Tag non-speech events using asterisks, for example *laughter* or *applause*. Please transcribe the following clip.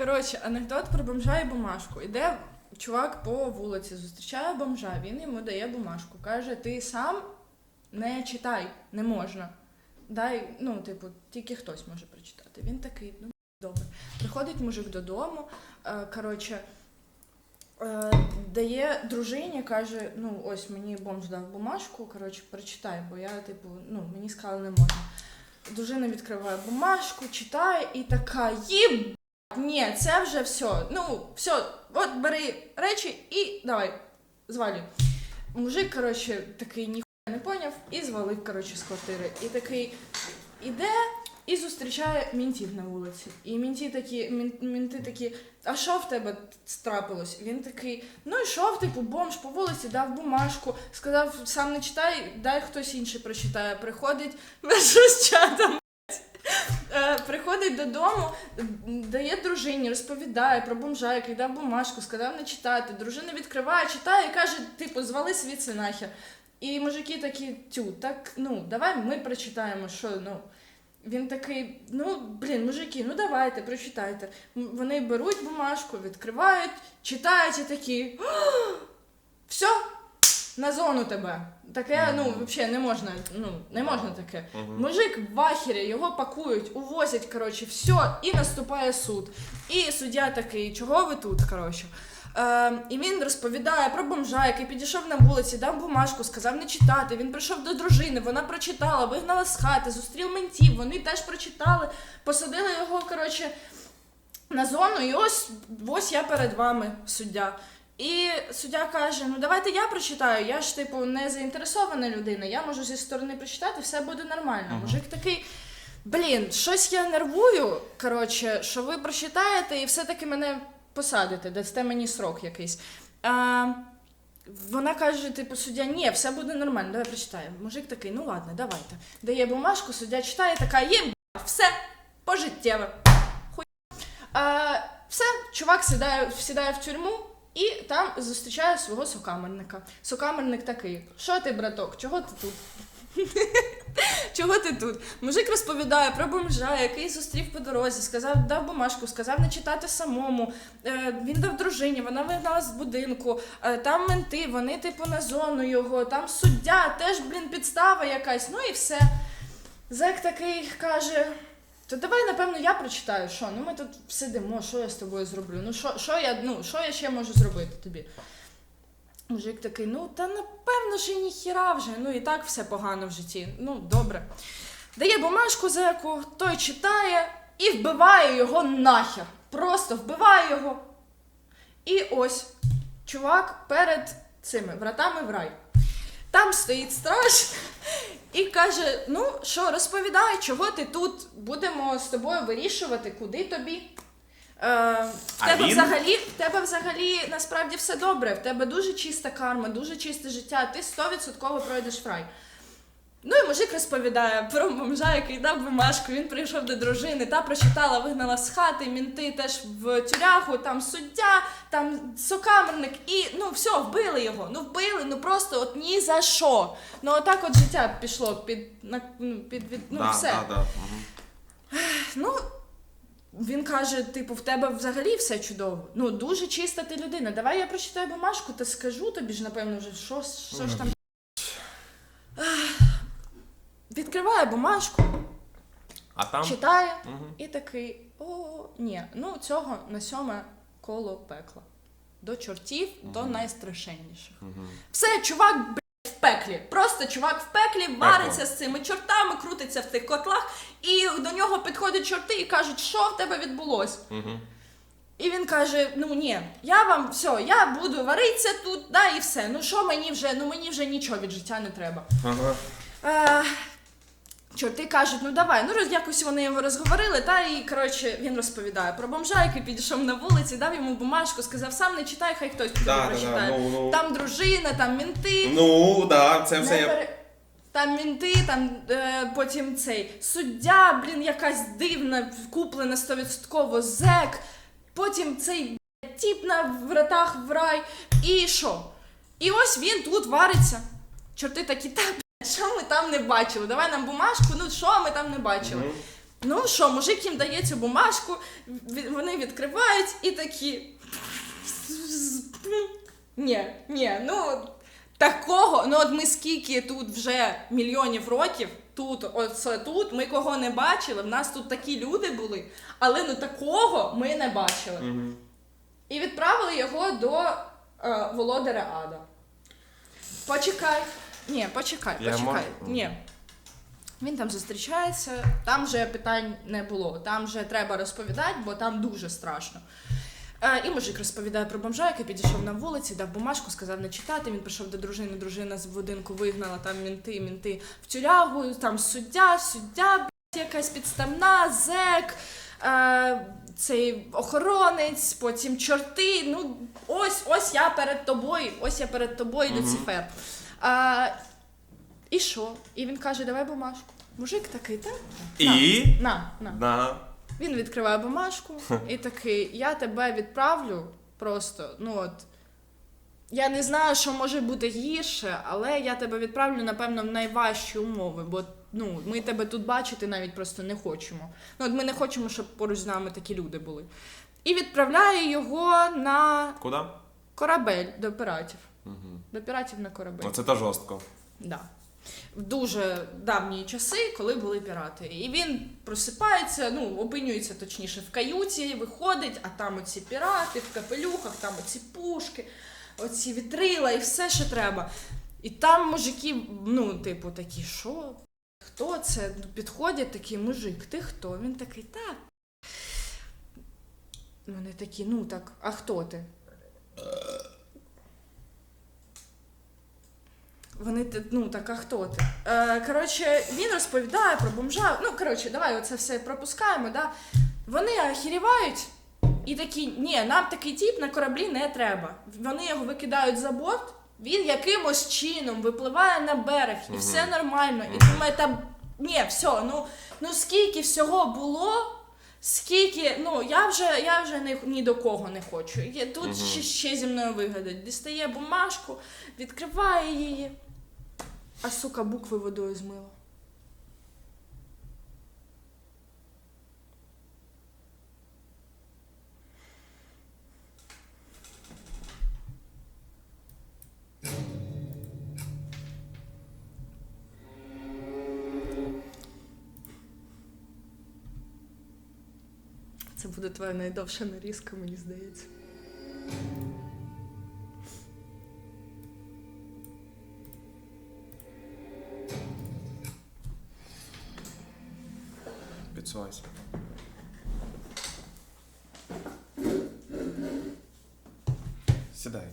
Коротше, анекдот про бомжа і бумажку. Іде чувак по вулиці, зустрічає бомжа, він йому дає бумажку. Каже: ти сам не читай, не можна. Дай, ну, типу, тільки хтось може прочитати. Він такий, ну добре. Приходить мужик додому, е, коротше, е, дає дружині, каже: ну, ось мені бомж дав бумажку, коротше, прочитай, бо я, типу, ну, мені сказали, не можна. Дружина відкриває бумажку, читає і така їб. Ні, це вже все. Ну, все, от бери речі і давай, звалюй. Мужик, коротше, такий ніхуя не поняв і звалив, коротше, з квартири. І такий іде і зустрічає мінтів на вулиці. І мінті такі, мін, мінти такі, а що в тебе трапилось? Він такий, ну йшов, типу, бомж по вулиці, дав бумажку, сказав, сам не читай, дай хтось інший прочитає. Приходить *laughs* що з чатом. Е, Приходить додому, дає дружині, розповідає про бомжа, який дав бумажку, сказав не читати. Дружина відкриває, читає і каже, типу, звали світ нахер. І мужики такі, тю, так ну давай ми прочитаємо, що ну. Він такий, ну блін, мужики, ну давайте, прочитайте. Вони беруть бумажку, відкривають, читають і такі. Все, на зону тебе. Таке, ну, взагалі не можна, ну, не можна таке. Мужик в ахері, його пакують, увозять, коротше, все, і наступає суд. І суддя такий, чого ви тут, коротше. Е, і він розповідає про бомжа, який підійшов на вулиці, дав бумажку, сказав не читати. Він прийшов до дружини, вона прочитала, вигнала з хати, зустрів ментів, вони теж прочитали, посадили його, коротше, на зону, і ось, ось я перед вами, суддя. І суддя каже: ну давайте я прочитаю. Я ж типу не заінтересована людина. Я можу зі сторони прочитати, все буде нормально. Ага. Мужик такий. Блін, щось я нервую. Коротше, що ви прочитаєте і все-таки мене посадите, дасте мені срок якийсь. А, вона каже, типу, суддя, ні, все буде нормально, давай прочитаємо. Мужик такий, ну ладно, давайте. Дає бумажку, суддя читає, така, є все, пожиттєве. Хуй. А, все, чувак сідає, сідає в тюрму і там зустрічає свого сокамерника. Сокамерник такий: Що ти, браток, чого ти тут? *laughs* Чого ти тут? Мужик розповідає про бомжа, який зустрів по дорозі, сказав, дав бумажку, сказав не читати самому. Е, він дав дружині, вона вигнала з будинку. Е, там менти, вони типу на зону його, там суддя, теж, блін, підстава якась. Ну і все. Зек такий каже: то давай, напевно, я прочитаю, що? Ну ми тут сидимо, що я з тобою зроблю? Ну що, що я, ну, що я ще можу зробити тобі? Мужик такий, ну та напевно ж і ніхіра вже, ну і так все погано в житті. Ну, добре. Дає бумажку зеку, той читає і вбиває його нахер. Просто вбиває його. І ось чувак перед цими вратами в рай. Там стоїть страж і каже: Ну, що, розповідай, чого ти тут? Будемо з тобою вирішувати, куди тобі. Е, в, тебе він? взагалі, в тебе взагалі насправді все добре. В тебе дуже чиста карма, дуже чисте життя, ти 100% пройдеш в рай. Ну і мужик розповідає про бомжа, який дав бумажку. Він прийшов до дружини, та прочитала, вигнала з хати, мінти теж в тюрягу, там суддя, там сокамерник, і ну все, вбили його. Ну вбили, ну просто от ні за що. Ну отак от життя пішло під на ну, під від, ну да, все. Да, да. Ну, він каже: типу, в тебе взагалі все чудово. Ну, дуже чиста ти людина. Давай я прочитаю бумажку та скажу тобі ж, напевно, вже що, що ж там. Відкриває бумажку, А там. читає Мгм. і такий: о, ні, ну цього на сьоме коло пекла. До чортів, до найстрашенніших. Мгм. Все, чувак, блядь, в пеклі. Просто чувак в пеклі вариться з цими чортами, крутиться в тих котлах, і до нього підходять чорти і кажуть, що в тебе відбулось. Мгм. І він каже: Ну ні, я вам все, я буду варитися тут, да, і все. Ну що мені вже, ну мені вже нічого від життя не треба. Ага. Е, чорти кажуть, ну давай, ну роз- якось вони його розговорили, та і коротше він розповідає про бомжа, який підійшов на вулиці, дав йому бумажку, сказав, сам не читай, хай хтось тобі Да, да, прочитає. да, ну, ну. Там дружина, там мінти. Ну, да, це все Не я. пере- Там мінти, там е, потім цей суддя, блін, якась дивна, куплена 100% зек. Потім цей блядь, тіп на вратах в рай. І що? І ось він тут вариться. Чорти такі, та що ми там не бачили? Давай нам бумажку, ну що ми там не бачили? Мгм. Ну що, мужик їм дає цю бумажку, ві- вони відкривають і такі. Ні, ні, ну такого, ну от ми скільки тут вже мільйонів років, тут, оце тут, ми кого не бачили, в нас тут такі люди були, але ну такого ми не бачили. І відправили його до е, володаря Ада. Почекай. Ні, почекай, Я почекай. можу? Ні. Він там зустрічається, там вже питань не було. Там вже треба розповідати, бо там дуже страшно. Е, і мужик розповідає про бомжа, який підійшов на вулиці, дав бумажку, сказав не читати. Він прийшов до дружини, дружина з будинку вигнала там мінти, мінти в тюрягу, там суддя, суддя, блядь, якась підставна, зек, е, цей охоронець, потім чорти. Ну, ось, ось я перед тобою, ось я перед тобою. Люцифер. Е, і що? І він каже, давай бумажку. Мужик такий, так? І. На, на. На. Він відкриває бумажку і такий: я тебе відправлю просто. Ну от. Я не знаю, що може бути гірше, але я тебе відправлю, напевно, в найважчі умови, бо ну, ми тебе тут бачити навіть просто не хочемо. Ну, от ми не хочемо, щоб поруч з нами такі люди були. І відправляє його на Куди? корабель до піратів. Угу. До піратів на корабель. Оце та жорстко. Да. В дуже давні часи, коли були пірати. І він просипається, ну, опинюється точніше в каюті, виходить, а там оці пірати в капелюхах, там оці пушки, оці вітрила і все, що треба. І там мужики, ну, типу, такі, що? Хто це? Підходять такі, мужик, ти хто? Він такий, так. Вони такі, ну так, а хто ти? Вони ну так, а хто ти? Е, коротше, він розповідає про бомжа. Ну, коротше, давай оце все пропускаємо. Да? Вони охерівають і такі, ні, нам такий тіп на кораблі не треба. Вони його викидають за борт, він якимось чином випливає на берег, і все нормально. І думає, там ні, все, ну, ну скільки всього було. Скільки, ну я вже я вже ні, ні до кого не хочу. Я тут Мгм. ще, ще зі мною вигадать. Дістає бумажку, відкриває її, а сука, букви водою змила. Це буде твоя найдовша нарізка, мені здається. Підсувайся. Сідай.